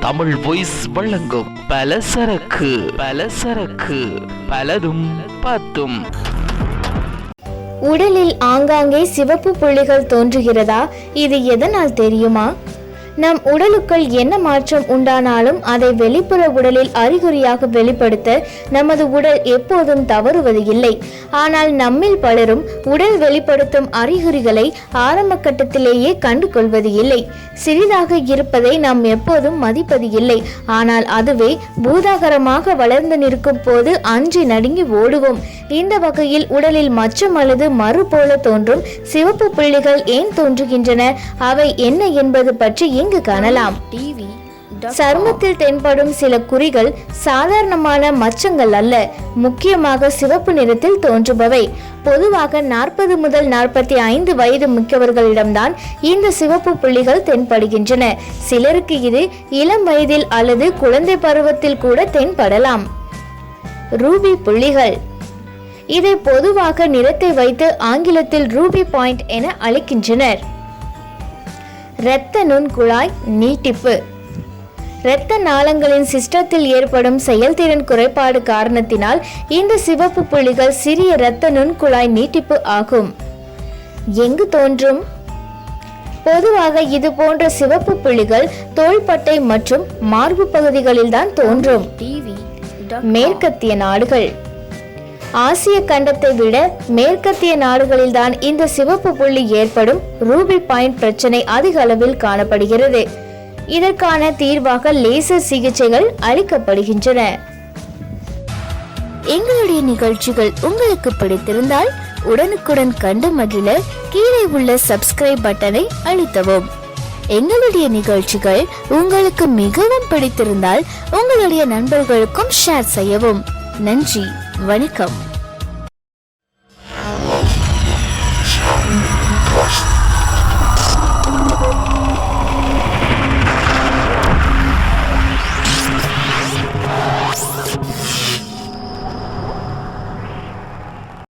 Tamil voice வழங்கும் பலசரக்கு பலசரக்கு பலதும் பத்தும் உடலில் ஆங்காங்கே சிவப்பு புள்ளிகள் தோன்றுகிறதா? இது எதனால் தெரியுமா? நம் உடலுக்குள் என்ன மாற்றம் உண்டானாலும் அதை வெளிப்புற உடலில் அறிகுறியாக வெளிப்படுத்த நமது உடல் எப்போதும் தவறுவது இல்லை. ஆனால் நம்மில் பலரும் உடல் வெளிப்படுத்தும் அறிகுறிகளை ஆரம்ப கட்டத்திலேயே கண்டு கொள்வது இல்லை. சிறிதாக இருப்பதை நாம் எப்போதும் மதிப்பது இல்லை. ஆனால் அதுவே பூதாகரமாக வளர்ந்து நிற்கும் போது அஞ்சி நடுங்கி ஓடுவோம். இந்த வகையில் உடலில் மச்சம் அல்லது மறு போல தோன்றும் சிவப்பு புள்ளிகள் ஏன் தோன்றுகின்றன? அவை என்ன என்பது பற்றி இங்கு காணலாம்? சருமத்தில் தென்படும் சில குறிகள் சாதாரணமான மச்சங்கள் அல்ல. முக்கியமாக சிவப்பு நிறத்தில் தோன்றுபவை. பொதுவாக நாற்பது முதல் நாற்பத்தி ஐந்து வயது மிக்கவர்களிடம்தான் இந்த சிவப்பு புள்ளிகள் தென்படுகின்றன. சிலருக்கு இது இளம் வயதில் அல்லது குழந்தை பருவத்தில் கூட தென்படலாம். ரூபி புள்ளிகள். இதை பொதுவாக நிறத்தை வைத்து ஆங்கிலத்தில் ரூபி பாயிண்ட் என அழைக்கின்றனர். இரத்த நுண்குழாய் நீட்டிப்பு. இரத்த நாளங்களின் சிஸ்டத்தில் ஏற்படும் செயல்திறன் குறைபாடு காரணத்தினால் இந்த சிவப்பு புள்ளிகள் சிறிய இரத்த நுண்குழாய் நீட்டிப்பு ஆகும். எங்கு தோன்றும்? பொதுவாக இது போன்ற சிவப்பு புள்ளிகள் தோள்பட்டை மற்றும் மார்பு பகுதிகளில்தான் தோன்றும். மேற்கத்திய நாடுகள். ஆசிய கண்டத்தை விட மேற்கத்திய நாடுகளில்தான் இந்த சிவப்பு புள்ளி ஏற்படும் ரூபி பாயிண்ட் பிரச்சனை அதிக அளவில் காணப்படுகிறது. இதற்கான தீர்வாக லேசர் சிகிச்சைகள் அளிக்கப்படுகின்றன. எங்களுடைய நிகழ்ச்சிகள் உங்களுக்கு பிடித்திருந்தால் உடனுக்குடன் கண்டு மகிழ கீழே உள்ள சப்ஸ்கிரைப் பட்டனை அழுத்தவும் எங்களுடைய நிகழ்ச்சிகள் உங்களுக்கு மிகவும் பிடித்திருந்தால் உங்களுடைய நண்பர்களுக்கும் ஷேர் செய்யவும். நன்றி. வணக்கம்.